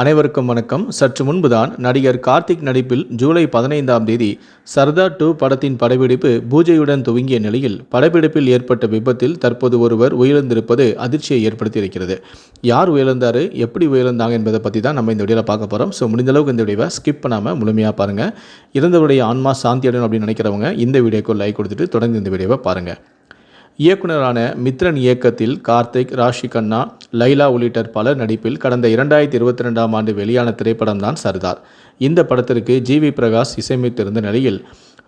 அனைவருக்கும் வணக்கம். சற்று முன்புதான் நடிகர் கார்த்திக் நடிப்பில் ஜூலை பதினைந்தாம் தேதி சர்தார் டூ படத்தின் படப்பிடிப்பு பூஜையுடன் துவங்கிய நிலையில் படப்பிடிப்பில் ஏற்பட்ட விபத்தில் தற்போது ஒருவர் உயிரிழந்திருப்பது அதிர்ச்சியை ஏற்படுத்தியிருக்கிறது. யார் உயிரிழந்தார்? எப்படி உயிரிழந்தாங்க என்பதை பற்றி தான் நம்ம இந்த வீடியோவில் பார்க்க போகிறோம் ஸோ முடிந்த அளவுக்கு இந்த வீடியோவை ஸ்கிப் பண்ணாமல் முழுமையாக பாருங்கள் இறந்தவருடைய ஆன்மா சாந்தி அடையணும் அப்படின்னு நினைக்கிறவங்க இந்த வீடியோக்கு லைக் கொடுத்துட்டு தொடர்ந்து இந்த வீடியோவை பாருங்கள் இயக்குனரான மித்ரன் இயக்கத்தில் கார்த்திக் ராஷி கண்ணா லைலா உள்ளிட்ட பலர் நடிப்பில் கடந்த இரண்டாயிரத்தி இருபத்தி ரெண்டாம் ஆண்டு வெளியான திரைப்படம் தான் சர்தார். இந்த படத்திற்கு ஜி வி பிரகாஷ் இசையமைத்திருந்த நிலையில்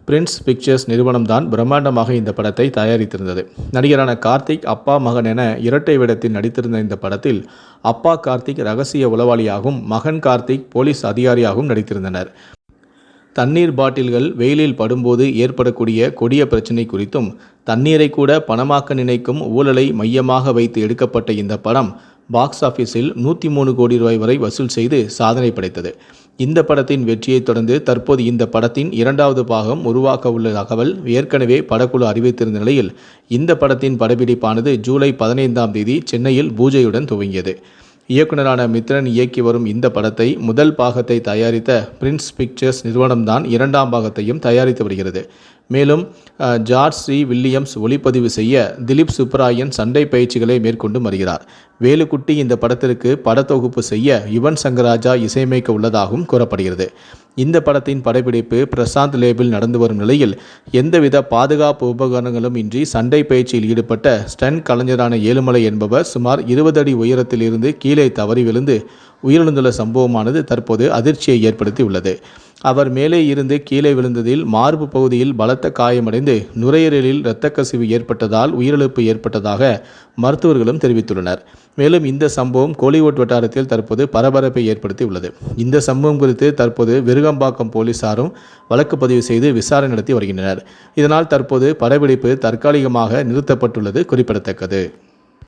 பிரின்ஸ் பிக்சர்ஸ் நிறுவனம் தான் பிரம்மாண்டமாக இந்த படத்தை தயாரித்திருந்தது. நடிகரான கார்த்திக் அப்பா மகன் என இரட்டை வேடத்தில் நடித்திருந்த இந்த படத்தில் அப்பா கார்த்திக் ரகசிய உளவாளியாகவும் மகன் கார்த்திக் போலீஸ் அதிகாரியாகவும் நடித்திருந்தனர். தண்ணீர் பாட்டில்கள் வெயிலில் படும்போது ஏற்படக்கூடிய கொடிய பிரச்சினை குறித்தும் தண்ணீரை கூட பணமாக்க நினைக்கும் ஊழலை மையமாக வைத்து எடுக்கப்பட்ட இந்த படம் பாக்ஸ் ஆஃபீஸில் நூற்றி மூணு கோடி ரூபாய் வரை வசூல் செய்து சாதனை படைத்தது. இந்த படத்தின் வெற்றியைத் தொடர்ந்து தற்போது இந்த படத்தின் இரண்டாவது பாகம் உருவாக்க உள்ள தகவல் ஏற்கனவே படக்குழு அறிவித்திருந்த நிலையில் இந்த படத்தின் படப்பிடிப்பானது ஜூலை பதினைந்தாம் தேதி சென்னையில் பூஜையுடன் துவங்கியது. இயக்குனரான மித்ரன் இயக்கி வரும் இந்த படத்தை முதல் பாகத்தை தயாரித்த பிரின்ஸ் பிக்சர்ஸ் நிறுவனம்தான் இரண்டாம் பாகத்தையும் தயாரித்து வருகிறது. மேலும் ஜார்ஜ் சி. வில்லியம்ஸ் ஒளிப்பதிவு செய்ய திலீப் சுப்ராயன் சண்டை பயிற்சிகளை மேற்கொண்டு வருகிறார். வேலுக்குட்டி இந்த படத்திற்கு படத்தொகுப்பு செய்ய யுவன் சங்கராஜா இசையமைக்க உள்ளதாகவும் கூறப்படுகிறது. இந்த படத்தின் படப்பிடிப்பு பிரசாந்த் லேபில் நடந்து வரும் நிலையில் எந்தவித பாதுகாப்பு உபகரணங்களும் இன்றி சண்டை பயிற்சியில் ஈடுபட்ட ஸ்டன் கலைஞரான ஏழுமலை என்பவர் சுமார் இருபது அடி உயரத்தில் இருந்து கீழே தவறி விழுந்து உயிரிழந்துள்ள சம்பவமானது தற்போது அதிர்ச்சியை ஏற்படுத்தி உள்ளது அவர் மேலே இருந்து கீழே விழுந்ததில் மார்பு பகுதியில் பலத்த காயமடைந்து நுரையீரலில் இரத்த கசிவு ஏற்பட்டதால் உயிரிழப்பு ஏற்பட்டதாக மருத்துவர்களும் தெரிவித்துள்ளனர். மேலும் இந்த சம்பவம் கோலிவுட் வட்டாரத்தில் தற்போது பரபரப்பை ஏற்படுத்தி உள்ளது இந்த சம்பவம் குறித்து தற்போது விருகம்பாக்கம் போலீசாரும் வழக்கு பதிவு செய்து விசாரணை நடத்தி வருகின்றனர். இதனால் தற்போது படப்பிடிப்பு தற்காலிகமாக நிறுத்தப்பட்டுள்ளது குறிப்பிடத்தக்கது.